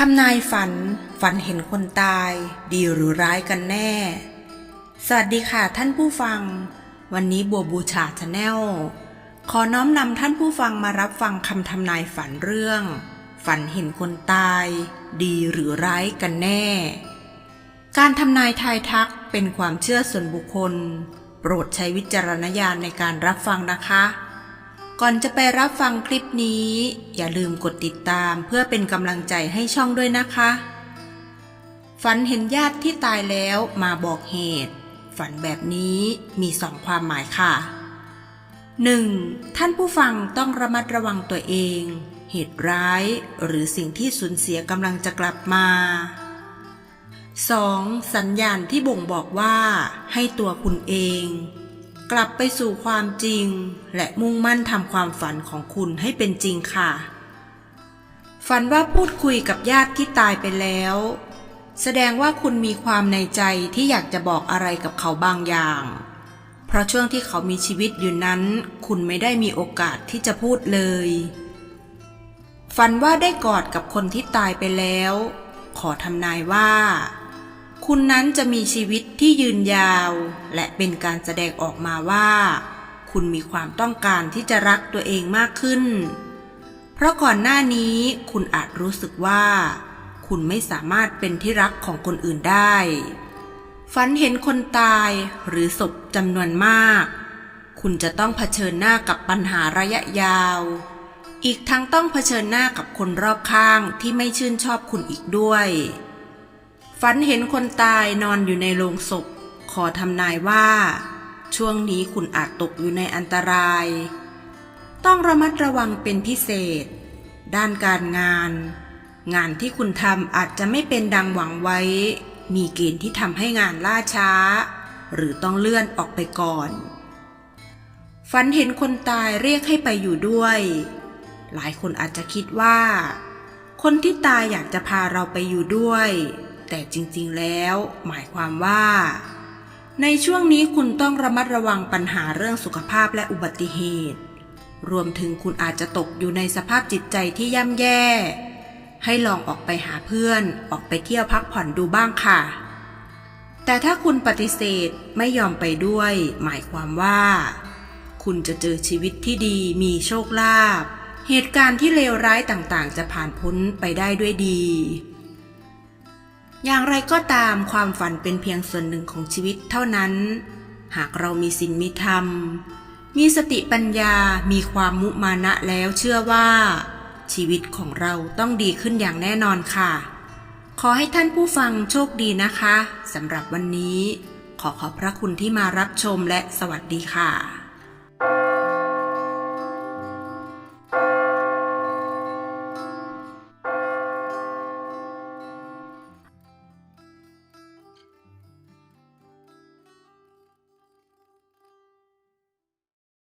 ทำนายฝัน ฝันเห็นคนตาย ดีหรือร้ายกันแน่ สวัสดีค่ะท่านผู้ฟัง วันนี้บัวบูชาชาแนล ขอน้อมนำท่านผู้ฟังมารับฟังคำทำนายฝันเรื่อง ฝันเห็นคนตาย ดีหรือร้ายกันแน่ การทำนายทายทักเป็นความเชื่อส่วนบุคคล โปรดใช้วิจารณญาณในการรับฟังนะคะ ก่อนจะไปรับฟังคลิปนี้ อย่าลืมกดติดตามเพื่อเป็นกำลังใจให้ช่องด้วยนะคะ ฝันเห็นญาติที่ตายแล้วมาบอกเหตุ ฝันแบบนี้มีสองความหมายค่ะ 1. ท่านผู้ฟังต้องระมัดระวังตัวเอง เหตุร้ายหรือสิ่งที่สูญเสียกำลังจะกลับมา 2. สัญญาณที่บ่งบอกว่า ให้ตัวคุณเอง กลับไปสู่ความจริง และมุ่งมั่นทำความฝันของคุณให้เป็นจริงค่ะ ฝันว่าพูดคุยกับญาติที่ตายไปแล้ว แสดงว่าคุณมีความในใจที่อยากจะบอกอะไรกับเขาบางอย่าง เพราะช่วงที่เขามีชีวิตอยู่นั้น คุณไม่ได้มีโอกาสที่จะพูดเลย ฝันว่าได้กอดกับคนที่ตายไปแล้ว ขอทำนายว่า คุณนั้นจะมีชีวิตที่ยืนยาว และเป็นการแสดงออกมาว่า คุณมีความต้องการที่จะรักตัวเองมากขึ้น เพราะก่อนหน้านี้คุณอาจรู้สึกว่า คุณไม่สามารถเป็นที่รักของคนอื่นได้ ฝันเห็นคนตายหรือศพจำนวนมาก คุณจะต้องเผชิญหน้ากับปัญหาระยะยาว อีกทั้งต้องเผชิญหน้ากับคนรอบข้างที่ไม่ชื่นชอบคุณอีกด้วย ฝันเห็นคนตายนอนอยู่ในโลงศพ ขอทำนายว่า ช่วงนี้คุณอาจตกอยู่ในอันตราย ต้องระมัดระวังเป็นพิเศษ ด้านการงาน งานที่คุณทำอาจจะไม่เป็นดังหวังไว้ มีเกณฑ์ที่ทำให้งานล่าช้า หรือต้องเลื่อนออกไปก่อน ฝันเห็นคนตายเรียกให้ไปอยู่ด้วย หลายคนอาจจะคิดว่า คนที่ตายอยากจะพาเราไปอยู่ด้วย แต่จริงๆแล้ว หมายความว่า ในช่วงนี้คุณต้องระมัดระวังปัญหาเรื่องสุขภาพและอุบัติเหตุ รวมถึงคุณอาจจะตกอยู่ในสภาพจิตใจที่ย่ำแย่ ให้ลองออกไปหาเพื่อน ออกไปเที่ยวพักผ่อนดูบ้างค่ะ แต่ถ้าคุณปฏิเสธไม่ยอมไปด้วย หมายความว่า คุณจะเจอชีวิตที่ดีมีโชคลาภเหตุการณ์ที่เลวร้ายต่างๆ จะผ่านพ้นไปได้ด้วยดี อย่างไรก็ตามความฝันเป็นเพียงส่วนหนึ่งของชีวิตเท่านั้น หากเรามีศีลมีธรรม มีสติปัญญา มีความมุมานะแล้วเชื่อว่า ชีวิตของเราต้องดีขึ้นอย่างแน่นอนค่ะ ขอให้ท่านผู้ฟังโชคดีนะคะสำหรับวันนี้ ขอขอบพระคุณที่มารับชมและสวัสดีค่ะ